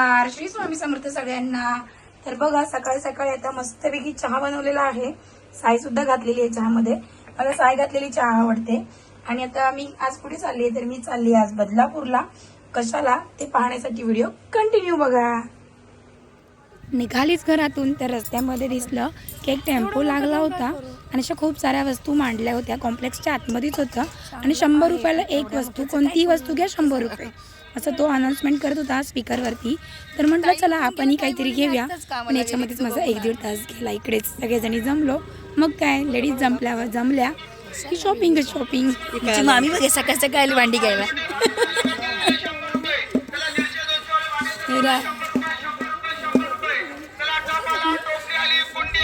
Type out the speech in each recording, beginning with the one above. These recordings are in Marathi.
आर श्री स्वामी समर्थ सगळ्यांना. तर बघा सकाळी सकाळी आता मस्तपैकी चहा बनवलेला आहे. साय सुद्धा घातलेली आहे चहामध्ये. मला साय घातलेली चहा आवडते. आणि आता मी आज कुठे चालली आहे तर मी चालली आज बदलापूरला. कशाला? ते पाहण्यासाठी व्हिडिओ कंटिन्यू बघा. निघालीच घरातून तर रस्त्यामध्ये दिसलं की एक टेम्पो लागला होता. आणि अशा खूप साऱ्या वस्तू मांडल्या होत्या. कॉम्प्लेक्सच्या आतमध्येच होतं. आणि शंभर रुपयाला एक वस्तू कोणतीही वस्तू घ्या शंभर रुपये. असं तो अनाउन्समेंट करत होता स्पीकरवरती तर म्हटलं चला आपणही काहीतरी घेऊया. पण याच्यामध्येच माझा एक दीड तास गेला. इकडेच सगळेजणी जमलो. मग काय लेडीज जमल्यावर जमल्या. की शॉपिंग शॉपिंग तिची मामी बघे सकाळ सकाळी आली भांडी घ्यायला.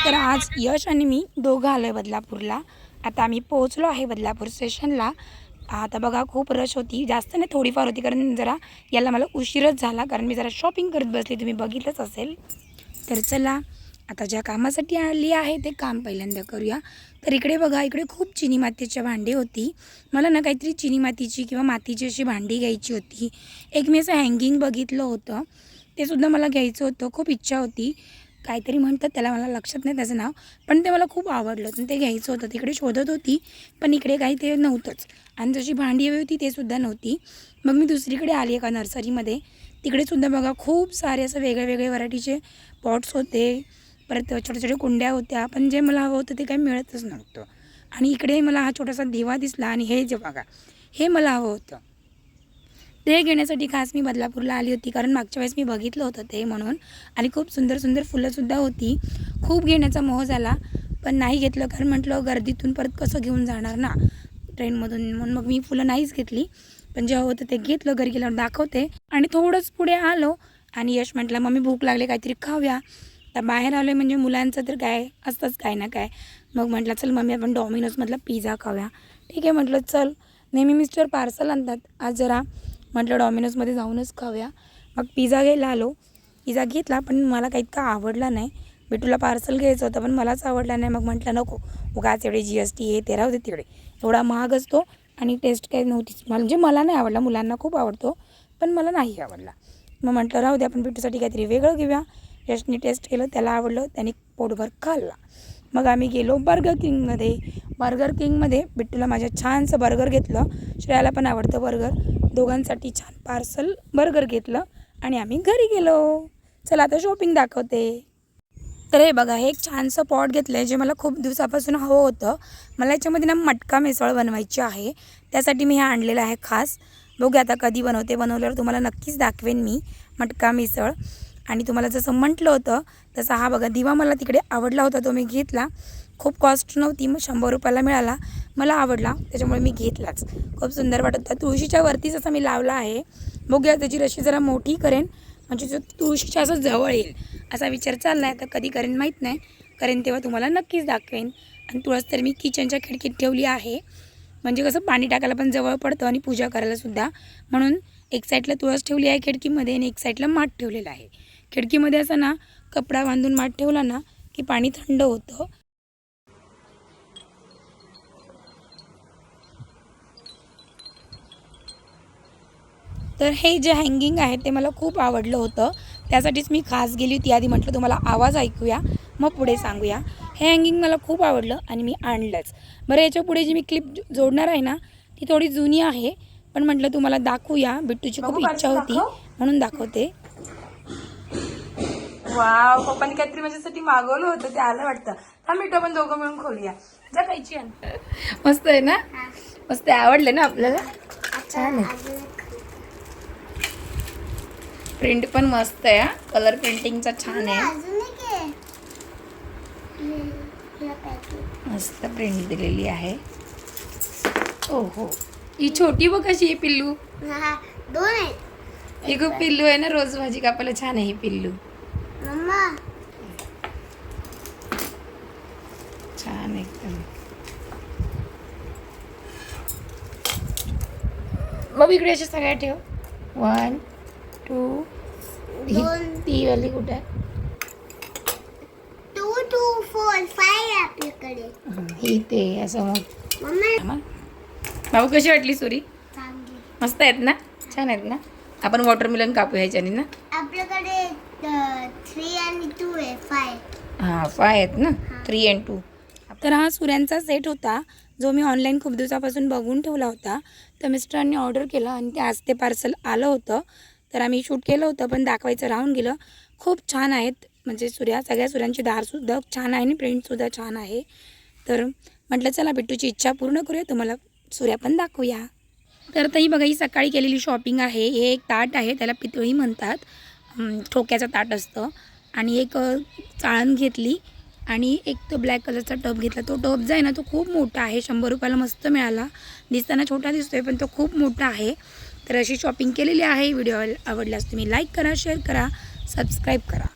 तर आज यश आणि मी दोघं आलो आहे बदलापूरला. आता आम्ही पोहोचलो आहे बदलापूर स्टेशनला आता बघा खूप रश होती. जास्त नाही थोडीफार होती. कारण जरा याला मला उशीरच झाला. कारण मी जरा शॉपिंग करत बसली तुम्ही बघितलंच असेल. तर चला आता ज्या कामासाठी आली आहे ते काम पहिल्यांदा करूया. तर इकडे बघा इकडे खूप चिनी मातीच्या भांडी होती. मला ना काहीतरी चिनी मातीची किंवा मातीची अशी भांडी घ्यायची होती. एक मी असं हँगिंग बघितलं होतं. ते सुद्धा मला घ्यायचं होतं. खूप इच्छा होती. काहीतरी म्हणतात त्याला मला लक्षात नाही त्याचं नाव पण ते मला खूप आवडलं. होतं ते घ्यायचं होतं तिकडे शोधत होती पण इकडे काही ते नव्हतंच. आणि जशी भांडी हवी होती ते सुद्धा नव्हती. मग मी दुसरीकडे आली एका नर्सरीमध्ये. तिकडे सुद्धा बघा खूप सारे असं वेगळे वेगळे व्हरायटीचे पॉट्स होते. परत छोट्या छोट्या कुंड्या होत्या पण जे मला हवं होतं ते काही मिळतच नव्हतं. आणि इकडे मला हा छोटासा दिवा दिसला आणि हे जे बघा हे मला हवं होतं. ते घेण्यासाठी खास मी बदलापूरला आली होती कारण मागच्या वेळेस मी बघितलं होतं ते म्हणून. आणि खूप सुंदर सुंदर फुलंसुद्धा होती. खूप घेण्याचा मोह झाला पण नाही घेतलं कारण म्हटलं गर्दीतून परत कसं घेऊन जाणार ना? ट्रेनमधून म्हणून मग मी फुलं नाहीच घेतली. पण जेव्हा होतं ते घेतलं घरी गेल्यावर दाखवते. आणि थोडंच पुढे आलो आणि यश म्हटलं मम्मी भूक लागले काहीतरी खाऊया. तर बाहेर आलो म्हणजे मुलांचं तर काय असतंच काय ना काय. मग म्हटलं चल मम्मी आपण डॉमिनोजमधला पिझ्झा खाऊया. ठीक आहे म्हटलं चल. नेहमी मिस्टर पार्सल आणतात. आज जरा म्हटलं डॉमिनोजमध्ये जाऊनच खाऊया. मग पिझ्झा घ्यायला आलो. पिझ्झा घेतला पण मला काही इतका आवडला नाही. बिटूला पार्सल घ्यायचं होतं पण मलाच आवडला नाही. मग म्हटलं नको उगाच एवढे जी एस टी हे ते राहू दे तिकडे. एवढा महाग असतो आणि टेस्ट काही नव्हतीच म्हणजे मला नाही आवडला मुलांना खूप आवडतो पण मला नाही आवडला. मग म्हटलं राहू दे आपण बिटूसाठी काहीतरी वेगळं घेऊया. यशनी टेस्ट केलं त्याला आवडलं त्याने पोटभर खाल्ला. मग आम्ही गेलो बर्गर किंगमध्ये बर्गर किंगमध्ये बिट्टूला माझ्या छानसं बर्गर घेतलं. श्रेयाला पण आवडतं बर्गर दोघांसाठी छान पार्सल बर्गर घेतलं आणि आम्ही घरी गेलो. चला आता शॉपिंग दाखवते. तर हे बघा हे एक छानसं पॉट घेतलं आहे जे मला खूप दिवसापासून हवं होतं. मला याच्यामध्ये ना मटका मिसळ बनवायची आहे. त्यासाठी मी हे आणलेलं आहे खास. बघूया आता कधी बनवते. बनवल्यावर तुम्हाला नक्कीच दाखवेन मी मटका मिसळ. आणि तुम्हाला जसं म्हटलं होतं तसा हा बघा दिवा मला तिकडे आवडला होता तो मी घेतला. खूप कॉस्ट नव्हती मग शंभर रुपयाला मिळाला. मला आवडला त्याच्यामुळे मी घेतलाच. खूप सुंदर वाटत होता. तुळशीच्या वरतीच असा मी लावला आहे बघूया त्याची रशी जरा मोठी करेन. म्हणजे जो तुळशीच्या असं जवळ येईल असा विचार चालला आहे तर कधी करेन माहीत नाही. करेन तेव्हा तुम्हाला नक्कीच दाखवेन. आणि तुळस तर मी किचनच्या खिडकीत ठेवली आहे. म्हणजे कसं पाणी टाकायला पण जवळ पडतं आणि पूजा करायलासुद्धा म्हणून एक साईडला तुळस ठेवली आहे खिडकीमध्ये आणि एक साईडला माठ ठेवलेला आहे. खिडकीमध्ये असं ना कपडा बांधून माठ ठेवला ना की पाणी थंड होतं. तर हे जे हँगिंग आहे ते मला खूप आवडलं होतं. त्यासाठीच मी खास गेली होती. आधी म्हटलं तुम्हाला आवाज ऐकूया मग पुढे सांगूया. हे हँगिंग मला खूप आवडलं आणि मी आणलंच. बरं याच्यापुढे जी मी क्लिप जोडणार आहे ना ती थोडी जुनी आहे. पण म्हटलं तुम्हाला दाखवूया. बिट्टूची खूप इच्छा होती म्हणून दाखवते. वाव पप्पाने काहीतरी माझ्यासाठी मागवलं होतं ते आलं वाटतं. हा मिठं पण दोघं मिळून खोलूया. जा खायची मस्त आहे ना? मस्त आहे. आवडले ना आपल्याला? छान आहे. प्रिंट पण मस्त आहे कलर पेंटिंगचा छान आहे. मस्त प्रिंट दिलेली आहे. ओ हो ही छोटी बघ कशी आहे पिल्लू. दोन आहेत ही खूप पिल्लू आहे ना रोज भाजी कापायला छान आहे ही पिल्लू. मम्मा. छान एकदम. मग इकडे अशा सगळ्या ठेव. One two. ती वाली कुठे आहे? टू टू फोर फाय आपल्याकडे. हं, ही ते असं मग मम्मा. बाबू कशी वाटली सुरी? चांगली. मस्त आहेत ना? छान आहेत ना? आपण वॉटरमेलन कापू ह्याच्याने ना? आपल्याकडे थ्री आणि टू आहे फाय हां फाय आहेत ना? थ्री अँड टू तर हा सुऱ्यांचा सेट होता जो मी ऑनलाईन खूप दिवसापासून बघून ठेवला होता. तर मिस्टरांनी ऑर्डर केलं आणि ते आज ते पार्सल आलं होतं. तर आम्ही शूट केलं होतं पण दाखवायचं राहून गेलं. खूप छान आहेत म्हणजे सूर्या सगळ्या सूर्यांची धारसुद्धा छान आहे आणि प्रिंटसुद्धा छान आहे. तर म्हटलं चला बिट्टूची इच्छा पूर्ण करूया तुम्हाला सूर्या पण दाखवूया. तर तही बघा ही सकाळी केलेली शॉपिंग आहे. हे एक ताट आहे त्याला पितळी म्हणतात. ठोक्याचं ताट असतं. आणि एक चाळण घेतली आणि एक तो ब्लॅक कलरचा टब घेतला. तो टब जो आहे ना तो खूप मोठा आहे. शंभर रुपयाला मस्त मिळाला. दिसताना छोटा दिसतोय पण तो खूप मोठा आहे. तर अशी शॉपिंग केलेली आहे. व्हिडिओ आवडल्यास तुम्ही लाईक करा शेअर करा सबस्क्राईब करा.